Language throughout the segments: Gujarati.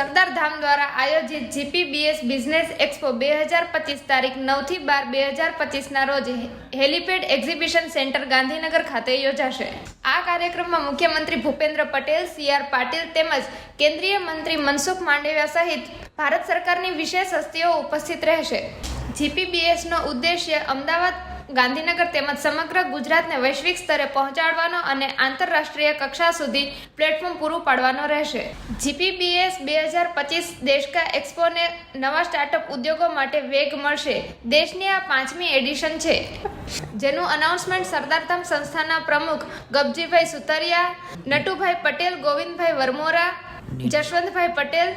સરદાર ધામ દ્વારા આયોજિત જીપીબીએસ બિઝનેસ એક્સપો બે હજાર પચીસ તારીખ નવથી બાર બે હજાર પચીસના રોજ હેલીપેડ એક્ઝિબિશન સેન્ટર ગાંધીનગર ખાતે યોજાશે. આ કાર્યક્રમમાં મુખ્યમંત્રી ભૂપેન્દ્ર પટેલ, સી આર પાટીલ તેમજ કેન્દ્રીય મંત્રી મનસુખ માંડવિયા સહિત ભારત સરકારની વિશેષ હસ્તીઓ ઉપસ્થિત રહેશે. જીપીબીએસનો ઉદ્દેશ્ય અમદાવાદ ગાંધીનગર તેમજ સમગ્ર ગુજરાતને વૈશ્વિક સ્તરે પહોંચાડવાનો અને આંતરરાષ્ટ્રીય કક્ષા સુધી પ્લેટફોર્મ પૂરું પાડવાનો રહેશે. જીપીબીએસ બે હજાર પચીસ દેશકા એક્સપોને નવા સ્ટાર્ટઅપ ઉદ્યોગો માટે વેગ મળશે. દેશની આ પાંચમી એડિશન છે. જેનું અનાઉન્સમેન્ટ સરદારધામ સંસ્થાના પ્રમુખ ગબજીભાઈ સુતરિયા, નટુભાઈ પટેલ, ગોવિંદભાઈ વરમોરા, જશવંતભાઈ પટેલ,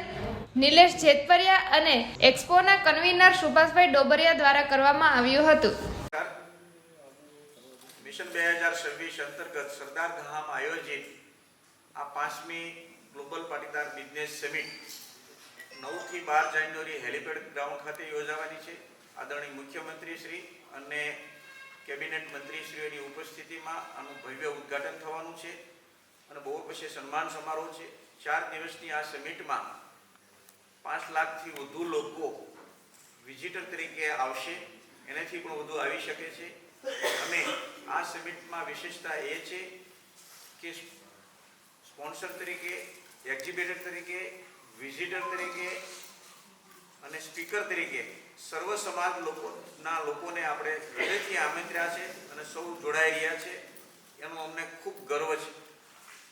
નિલેશ જેતપરિયા અને એક્સપોના કન્વીનર સુભાષભાઈ ડોબરિયા દ્વારા કરવામાં આવ્યું હતું. મિશન બે હજાર છવ્વીસ અંતર્ગત સરદાર ધામ આયોજિત આ પાંચમી ગ્લોબલ પાટીદાર બિઝનેસ સમિટ નવથી બાર જાન્યુઆરી હેલિપેડ ગ્રાઉન્ડ ખાતે યોજાવાની છે. આદરણીય મુખ્યમંત્રી શ્રી અને કેબિનેટ મંત્રીશ્રીઓની ઉપસ્થિતિમાં આનું ભવ્ય ઉદ્ઘાટન થવાનું છે અને બહુ પછી સન્માન સમારોહ છે. ચાર દિવસની આ સમિટમાં પાંચ લાખથી વધુ લોકો વિઝિટર તરીકે આવશે. એનાથી પણ વધુ આવી શકે છે. અમે આ સમિટમાં વિશેષતા એ છે કે સ્પોન્સર તરીકે, એક્ઝિબિટર તરીકે, વિઝિટર તરીકે અને સ્પીકર તરીકે સર્વ સમાજ લોકોના લોકોને આપણે હૃદયથી આમંત્ર્યા છે અને સૌ જોડાઈ રહ્યા છે. એનો અમને ખૂબ ગર્વ છે.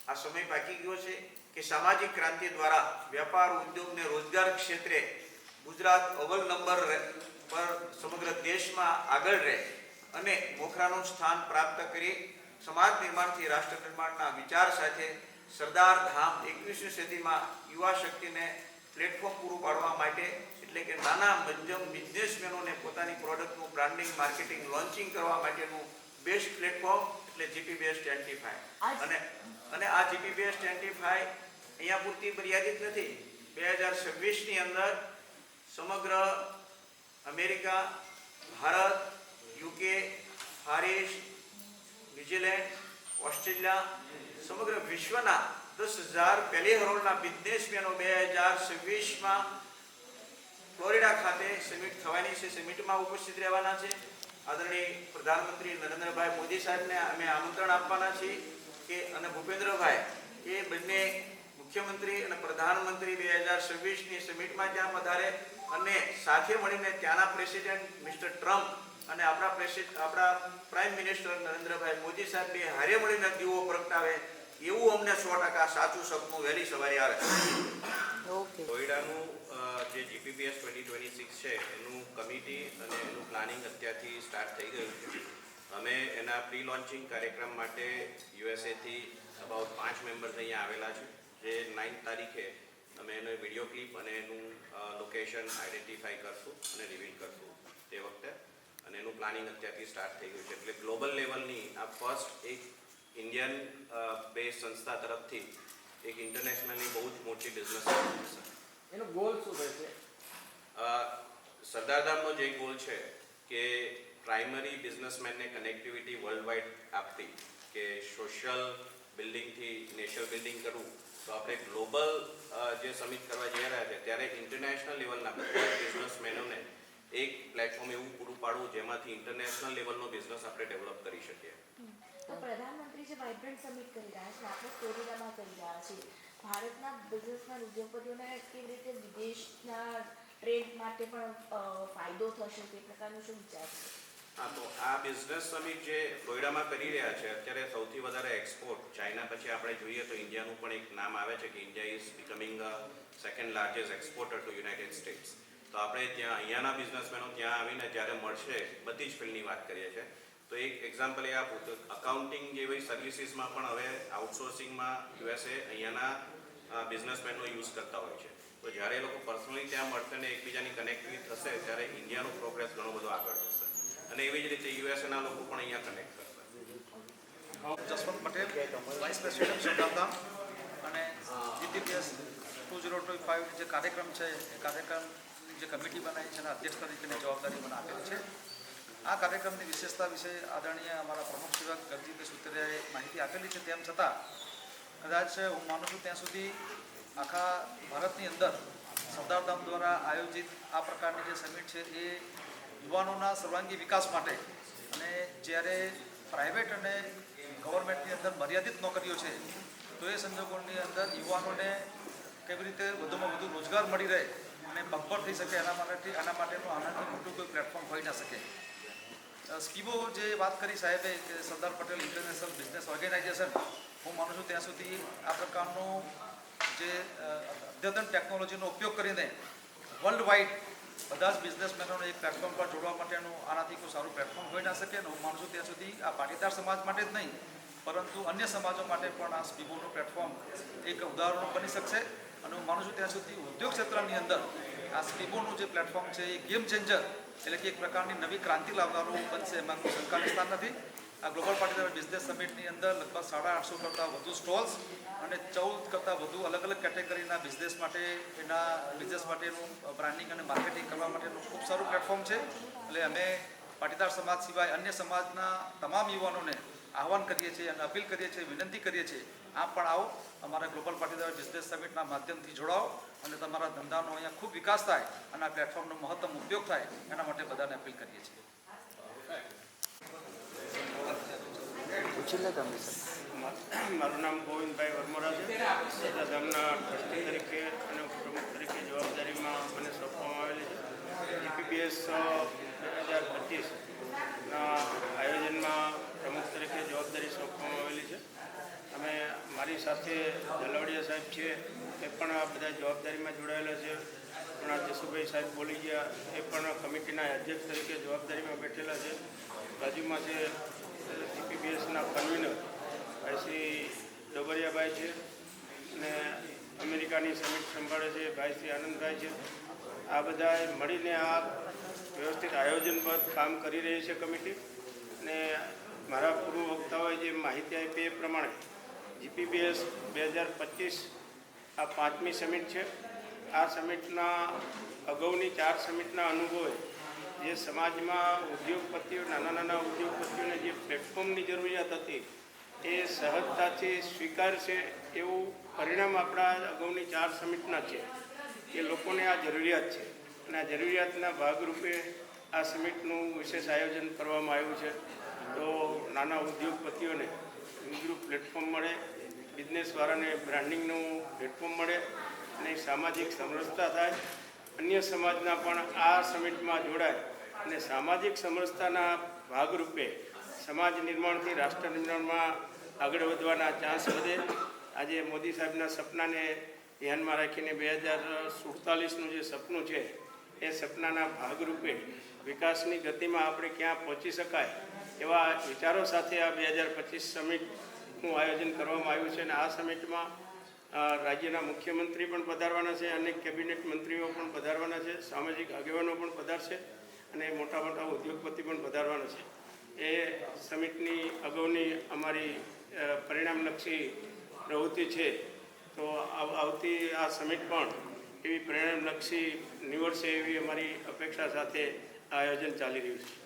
આ સમય બાકી ગયો છે કે સામાજિક ક્રાંતિ દ્વારા વેપાર, ઉદ્યોગ ને રોજગાર ક્ષેત્રે ગુજરાત અવ્વલ નંબર પર સમગ્ર દેશમાં આગળ રહે. અને મોખરાનું સ્થાન પ્રાપ્ત કરી સમાજ નિર્માણથી રાષ્ટ્ર નિર્માણના વિચાર સાથે સરદાર ધામ એકવીસમી સદીમાં યુવા શક્તિને પ્લેટફોર્મ પૂરું પાડવા માટે એટલે કે નાના મધ્યમ બિઝનેસમેનોને પોતાની પ્રોડક્ટનું બ્રાન્ડિંગ માર્કેટિંગ લોન્ચિંગ કરવા માટેનું બેસ્ટ પ્લેટફોર્મ એટલે જીપીબીએસ ટ્વેન્ટી ફાઈવ અને અને આ જીપીબીએસ ટ્વેન્ટી ફાઈવ અહીંયા પૂરતી મર્યાદિત નથી. બે હજાર છવ્વીસની અંદર સમગ્ર અમેરિકા ભારત યુકે હારીશ ન્યુઝીલેન્ડ ઓસ્ટ્રેલિયા સમગ્ર વિશ્વના દસ હજાર પહેલી હરોળના બિઝનેસમેનો બે હજાર છવ્વીસમાં ફ્લોરિડા ખાતે સમિટ થવાની છે. સમિટમાં ઉપસ્થિત રહેવાના છે. આદરણીય પ્રધાનમંત્રી નરેન્દ્રભાઈ મોદી સાહેબને અમે આમંત્રણ આપવાના છીએ કે અને ભૂપેન્દ્રભાઈ, એ બંને મુખ્યમંત્રી અને પ્રધાનમંત્રી બે હજાર છવ્વીસની સમિટમાં ત્યાં પધારે અને સાથે મળીને ત્યાંના પ્રેસિડેન્ટ મિસ્ટર ટ્રમ્પ પ્રેસિડ આપણા પ્રાઇમ મિનિસ્ટર નરેન્દ્રભાઈ મોદી સાહેબ બે હારે મળીને દીવો પ્રગટાવે એવું અમને સો ટકા સાચું સપનું વહેલી સવારે આવે નોઈડાનું જે જીપીપીએસ ટ્વેન્ટી ટ્વેન્ટી સિક્સ છે એનું કમિટી અને એનું પ્લાનિંગ અત્યારથી સ્ટાર્ટ થઈ ગયું છે. અમે એના પ્રી લોન્ચિંગ કાર્યક્રમ માટે યુએસએથી અબાઉટ પાંચ મેમ્બર્સ અહીંયા આવેલા છે. જે નાઇન્થ તારીખે અમે એનો વીડિયો ક્લિપ અને એનું લોકેશન આઈડેન્ટિફાઈ કરશું અને રિવીલ કરશું તે વખતે. અને એનું પ્લાનિંગ અત્યારથી સ્ટાર્ટ થઈ ગયું છે. એટલે ગ્લોબલ લેવલની આ ફર્સ્ટ એક ઇન્ડિયન બેઝ સંસ્થા તરફથી એક ઇન્ટરનેશનલની બહુ જ મોટી બિઝનેસ છે. એનો ગોલ શું રહેશે સરદારધામનો જે ગોલ છે કે પ્રાઇમરી બિઝનેસમેનને કનેક્ટિવિટી વર્લ્ડ વાઇડ આપતી કે સોશિયલ બિલ્ડિંગથી નેશનલ બિલ્ડિંગ કરવું. તો આપણે ગ્લોબલ જે સમિટ કરવા જઈ રહ્યા છે ત્યારે ઇન્ટરનેશનલ લેવલના બધા બિઝનેસમેનોને એક પ્લેટફોર્મ એવું પૂરું પાડવું જેમાંથી ઇન્ટરનેશનલ લેવલનો બિઝનેસ આપણે ડેવલપ કરી શકીએ. તો પ્રધાનમંત્રી જે વાઇબ્રન્ટ સમિટ કરી રહ્યા છે આપણે ફ્લોરિડામાં કરી રહ્યા છીએ. ભારતના બિઝનેસના ઉદ્યોગપતિઓને કેવી રીતે વિદેશના ટ્રેડ માટે પણ ફાયદો થશે તે પ્રકારનો શું વિચાર છે? હા તો આ બિઝનેસ સમિટ જે ફ્લોરિડામાં કરી રહ્યા છે અત્યારે સૌથી વધારે એક્સપોર્ટ ચાઇના પછી આપણે જોઈએ તો ઇન્ડિયાનું પણ એક નામ આવે છે કે India is becoming second largest exporter to United States તો આપણે ત્યાં અહીંયાના બિઝનેસમેનો ત્યાં આવીને જ્યારે મળશે બધી જ ફિલ્ડની વાત કરીએ છીએ. તો એક એક્ઝામ્પલ એ આપું તો અકાઉન્ટિંગ જેવી સર્વિસીસમાં પણ હવે આઉટસોર્સિંગમાં યુએસએ અહીંયાના બિઝનેસમેનનો યુઝ કરતા હોય છે. તો જ્યારે એ લોકો પર્સનલી ત્યાં મળશે ને એકબીજાની કનેક્ટિવિટી થશે ત્યારે ઇન્ડિયાનું પ્રોગ્રેસ ઘણો બધો આગળ જશે અને એવી જ રીતે યુએસએના લોકો પણ અહીંયા કનેક્ટ કરશે. જસવંત પટેલ વાઇસ પ્રેસિડેન્ટ સરદારધામ અને GTPS two zero two five જે કાર્યક્રમ છે એ કાર્યક્રમની જે કમિટી બનાવી છે એના અધ્યક્ષ તરીકેની જવાબદારી મને આપેલ છે. આ કાર્યક્રમની વિશેષતા વિશે આદરણીય અમારા પ્રમુખ સેવક ગરજીભાઈ સુતરિયાએ માહિતી આપેલી છે. તેમ છતાં, કદાચ હું માનું છું ત્યાં સુધી આખા ભારતની અંદર સરદારધામ દ્વારા આયોજિત આ પ્રકારની જે સમિટ છે એ યુવાનોના સર્વાંગી વિકાસ માટે અને જ્યારે પ્રાઇવેટ અને ગવર્મેન્ટની અંદર મર્યાદિત નોકરીઓ છે, તો એ સંજોગોની અંદર યુવાનોને કેવી રીતે વધુમાં વધુ રોજગાર મળી રહે અને પગભર થઈ શકે એના માટે આના માટેનું આનાથી મોટું કોઈ પ્લેટફોર્મ હોઈ ના શકે. સ્કીમો જે વાત કરી સાહેબે કે Sardar Patel international business organisation હું માનું છું ત્યાં સુધી આ પ્રકારનું જે અદ્યતન ટેકનોલોજીનો ઉપયોગ કરીને વર્લ્ડ વાઇડ બધા જ બિઝનેસમેનોને એક પ્લેટફોર્મ પર જોડવા માટેનું આનાથી કોઈ સારું પ્લેટફોર્મ હોઈ ના શકે હું માનું છું ત્યાં સુધી આ પાટીદાર સમાજ માટે જ નહીં, પરંતુ અન્ય સમાજો માટે પણ આ સ્કીમોનું પ્લેટફોર્મ એક ઉદાહરણ બની શકશે. અને હું માનું છું ત્યાં સુધી ઉદ્યોગ ક્ષેત્રની અંદર આ સ્કીમોનું જે પ્લેટફોર્મ છે એ ગેમ ચેન્જર એટલે કે એક પ્રકારની નવી ક્રાંતિ લાવનારું બનશે એમાં કોઈ શંકાનું સ્થાન નથી. આ ગ્લોબલ પાટીદાર બિઝનેસ સમિટની અંદર લગભગ સાડા આઠસો કરતાં વધુ સ્ટોલ્સ અને ચૌદ કરતાં વધુ અલગ અલગ કેટેગરીના બિઝનેસ માટે એના બિઝનેસ માટેનું બ્રાન્ડિંગ અને માર્કેટિંગ કરવા માટેનું ખૂબ સારું પ્લેટફોર્મ છે. એટલે અમે પાટીદાર સમાજ સિવાય અન્ય સમાજના તમામ યુવાનોને આહવાન કરીએ છીએ અને અપીલ કરીએ છીએ વિનંતી કરીએ છીએ આપ પણ આવો અમારા ગ્લોબલ પાટીદાર બિઝનેસ સમિટના માધ્યમથી જોડાઓ અને તમારા ધંધાનો અહીંયા ખૂબ વિકાસ થાય અને આ પ્લેટફોર્મનો મહત્તમ ઉપયોગ થાય એના માટે બધાને અપીલ કરીએ છીએ. મારું નામ ગોવિંદભાઈ વર્મોરા છે. ગામના ટ્રસ્ટી તરીકે અને પ્રમુખ તરીકે જવાબદારીમાં મને સોંપવામાં આવેલી છે. જીપીપીએસ બે હજાર પચીસના તરીકે સોંપવામાં આવેલી છે. અમે મારી સાથે જલવડિયા સાહેબ છે, એ પણ આ બધા જવાબદારીમાં જોડાયેલા છે. પણ જસુભાઈ સાહેબ બોલી ગયા, એ પણ કમિટીના અધ્યક્ષ તરીકે જવાબદારીમાં બેઠેલા છે. બાજુમાં છે સીપીબીએસના કન્વીનર ભાઈ ડોબરિયાભાઈ છે અને અમેરિકાની સમિટ સંભાળે છે ભાઈ આનંદભાઈ છે. આ બધાએ મળીને આ વ્યવસ્થિત આયોજનબદ્ધ કામ કરી રહી છે કમિટી અને મારા પૂર્વ વક્તાઓએ જે માહિતી આપી એ પ્રમાણે જીપીબીએસ બે હજાર પચીસ આ પાંચમી સમિટ છે. આ સમિટના અગાઉની ચાર સમિટના અનુભવે જે સમાજમાં ઉદ્યોગપતિઓ, નાના નાના ઉદ્યોગપતિઓને જે પ્લેટફોર્મની જરૂરિયાત હતી એ સહજતાથી સ્વીકારશે એવું પરિણામ આપણા અગાઉની ચાર સમિટના છે. એ લોકોને આ જરૂરિયાત છે. અને આ જરૂરિયાતના ભાગરૂપે આ સમિટનું વિશેષ આયોજન કરવામાં આવ્યું છે. તો નાના ઉદ્યોગપતિઓને વિદ્રુપ પ્લેટફોર્મ મળે બિઝનેસવાળાને બ્રાન્ડિંગનું પ્લેટફોર્મ મળે અને સામાજિક સમરસતા થાય. અન્ય સમાજના પણ આ સમિટમાં જોડાય અને સામાજિક સમરસતાના ભાગરૂપે સમાજ નિર્માણથી રાષ્ટ્ર નિર્માણમાં આગળ વધવાના ચાન્સ વધે. આજે મોદી સાહેબના સપનાને ધ્યાનમાં રાખીને બે હજાર સુડતાલીસનું જે સપનું છે એ સપનાના ભાગરૂપે વિકાસની ગતિમાં આપણે ક્યાં પહોંચી શકાય એવા વિચારો સાથે આ બે હજાર પચીસ સમિટનું આયોજન કરવામાં આવ્યું છે અને આ સમિટમાં રાજ્યના મુખ્યમંત્રી પણ પધારવાના છે, અનેક કેબિનેટ મંત્રીઓ પણ પધારવાના છે, સામાજિક આગેવાનો પણ પધારશે અને મોટા મોટા ઉદ્યોગપતિ પણ પધારવાના છે. એ સમિટની અગાઉની અમારી પરિણામલક્ષી પ્રવૃત્તિ છે. તો આવ- આવતી આ સમિટ પણ એવી પરિણામલક્ષી નીવડશે એવી અમારી અપેક્ષા સાથે આયોજન ચાલી રહ્યું છે.